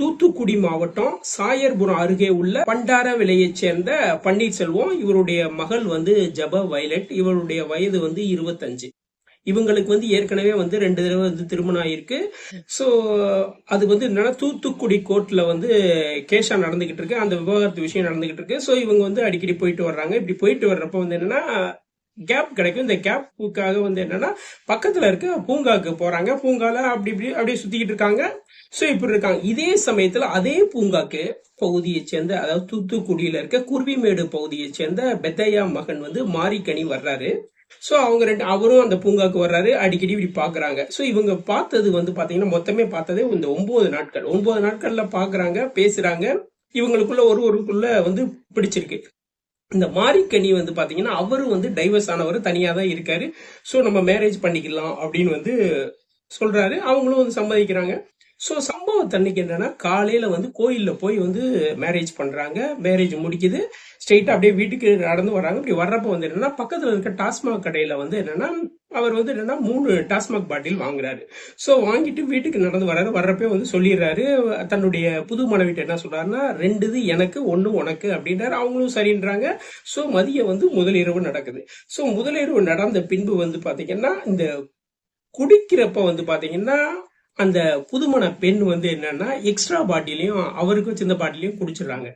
தூத்துக்குடி மாவட்டம் சாயர்புரம் அருகே உள்ள பண்டார விலையைச் சேர்ந்த பன்னீர்செல்வம் இவருடைய மகள் வந்து ஜப வயலட் இவருடைய வயது வந்து இருபத்தஞ்சு. இவங்களுக்கு வந்து ஏற்கனவே வந்து ரெண்டு தடவை வந்து திருமணம் ஆயிருக்கு. ஸோ அது வந்து என்னன்னா தூத்துக்குடி கோர்ட்ல வந்து கேஷா நடந்துகிட்டு இருக்கு. அந்த விவகாரத்து விஷயம் நடந்துகிட்டு இருக்கு. ஸோ இவங்க வந்து அடிக்கடி போயிட்டு வர்றாங்க. இப்படி போயிட்டு வர்றப்ப வந்து என்னன்னா கேப் கிடைக்கும். இந்த கேப்புக்காக வந்து என்னன்னா பக்கத்துல இருக்க பூங்காக்கு போறாங்க. பூங்கால அப்படி இப்படி அப்படியே சுத்திக்கிட்டு இருக்காங்க. ஸோ இப்படி இருக்காங்க. இதே சமயத்துல அதே பூங்காக்கு பகுதியை சேர்ந்த அதாவது தூத்துக்குடியில இருக்க குருவிமேடு பகுதியை சேர்ந்த பெத்தையா மகன் வந்து மாரிக்கனி வர்றாரு. ஸோ அவங்க ரெண்டு அவரும் அந்த பூங்காக்கு வர்றாரு. அடிக்கடி இப்படி பாக்குறாங்க. ஸோ இவங்க பார்த்தது வந்து பாத்தீங்கன்னா மொத்தமே பார்த்ததே இந்த ஒன்பது நாட்கள். ஒன்பது நாட்கள்ல பாக்குறாங்க பேசுறாங்க. இவங்களுக்குள்ள ஒரு ஒருக்குள்ள வந்து பிடிச்சிருக்கு. இந்த மாரிக்கனி வந்து பாத்தீங்கன்னா அவரும் வந்து டைவர்ஸ் ஆனவர் தனியா தான் இருக்காரு. ஸோ நம்ம மேரேஜ் பண்ணிக்கலாம் அப்படின்னு வந்து சொல்றாரு. அவங்களும் வந்து சம்மதிக்கிறாங்க. ஸோ சம்பவத்தன்னைக்கு என்னன்னா காலையில வந்து கோயிலில் போய் வந்து மேரேஜ் பண்றாங்க. மேரேஜ் முடிக்குது. ஸ்ட்ரெயிட்டா அப்படியே வீட்டுக்கு நடந்து வர்றாங்க இப்படி வர்றப்ப வந்து என்னன்னா பக்கத்துல இருக்க டாஸ்மாக் கடையில வந்து என்னன்னா அவர் வந்து என்னன்னா மூணு டாஸ்மாக் பாட்டில் வாங்குறாரு. ஸோ வாங்கிட்டு வீட்டுக்கு நடந்து வர்றாரு. வர்றப்பே வந்து சொல்லிடுறாரு தன்னுடைய புது மனைவிட்ட என்ன சொல்றாருன்னா ரெண்டு இது எனக்கு ஒன்று உனக்கு அப்படின்றாரு. அவங்களும் சரின்றாங்க. ஸோ மதியம் வந்து முதலிரவு நடக்குது. ஸோ முதலிரவு நடந்த பின்பு வந்து பாத்தீங்கன்னா இந்த குடிக்கிறப்ப வந்து பாத்தீங்கன்னா அந்த புதுமண பெண் வந்து என்னன்னா எக்ஸ்ட்ரா பாட்டிலையும் அவருக்கும் சின்ன பாட்டிலையும் குடிச்சிடுறாங்க.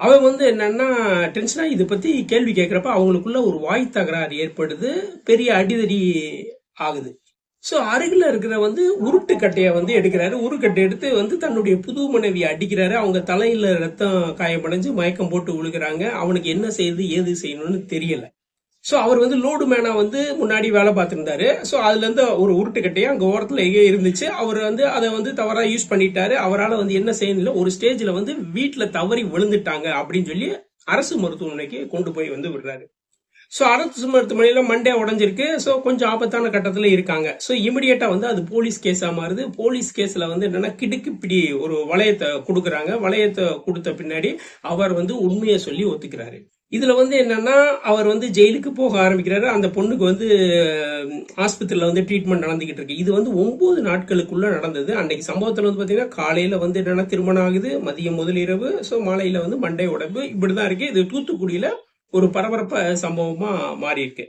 அவன் வந்து என்னன்னா டென்ஷனாக இதை பற்றி கேள்வி கேட்குறப்ப அவங்களுக்குள்ள ஒரு வாய் தகராறு ஏற்படுது. பெரிய அடிதடி ஆகுது. ஸோ அருகில் இருக்கிற வந்து உருட்டு கட்டையை வந்து எடுக்கிறாரு. உருக்கட்டை எடுத்து வந்து தன்னுடைய புது மனைவியை அடிக்கிறாரு. அவங்க தலையில் ரத்தம் காயமடைஞ்சு மயக்கம் போட்டு விழுகிறாங்க அவனுக்கு என்ன செய்யுது ஏது செய்யணும்னு தெரியலை. ஸோ அவர் வந்து லோடு மேனா வந்து முன்னாடி வேலை பார்த்துருந்தாரு. ஸோ அதுலேருந்து ஒரு உருட்டு கட்டையா அங்க எங்கே இருந்துச்சு. அவர் வந்து அதை வந்து தவறாக யூஸ் பண்ணிட்டாரு. அவரால் வந்து என்ன செய்யணும் ஒரு ஸ்டேஜில் வந்து வீட்டில் தவறி விழுந்துட்டாங்க அப்படின்னு சொல்லி அரசு மருத்துவமனைக்கு கொண்டு போய் வந்து விடுறாரு. ஸோ அரசு மருத்துவமனையில் மண்டே உடஞ்சிருக்கு. ஸோ கொஞ்சம் ஆபத்தான கட்டத்தில் இருக்காங்க. ஸோ இமிடியேட்டாக வந்து அது போலீஸ் கேஸாக மாறுது. போலீஸ் கேஸில் வந்து என்னென்னா கிடுக்கு பிடி ஒரு வளையத்தை கொடுக்குறாங்க. வளையத்தை கொடுத்த பின்னாடி அவர் வந்து உண்மையை சொல்லி ஒத்துக்கிறாரு. இதில் வந்து என்னன்னா அவர் வந்து ஜெயிலுக்கு போக ஆரம்பிக்கிறாரு. அந்த பொண்ணுக்கு வந்து ஆஸ்பத்திரியில் வந்து ட்ரீட்மெண்ட் நடந்துகிட்டு இருக்கு. இது வந்து ஒன்பது நாட்களுக்குள்ள நடந்தது. அன்னைக்கு சம்பவத்தில் வந்து பார்த்தீங்கன்னா காலையில் வந்து என்னன்னா திருமணம் ஆகுது. மதியம் முதலிரவு ஸோ மாலையில் வந்து மண்டை உடம்பு. இப்படி தான் இருக்கு. இது தூத்துக்குடியில் ஒரு பரபரப்ப சம்பவமாக மாறி இருக்கு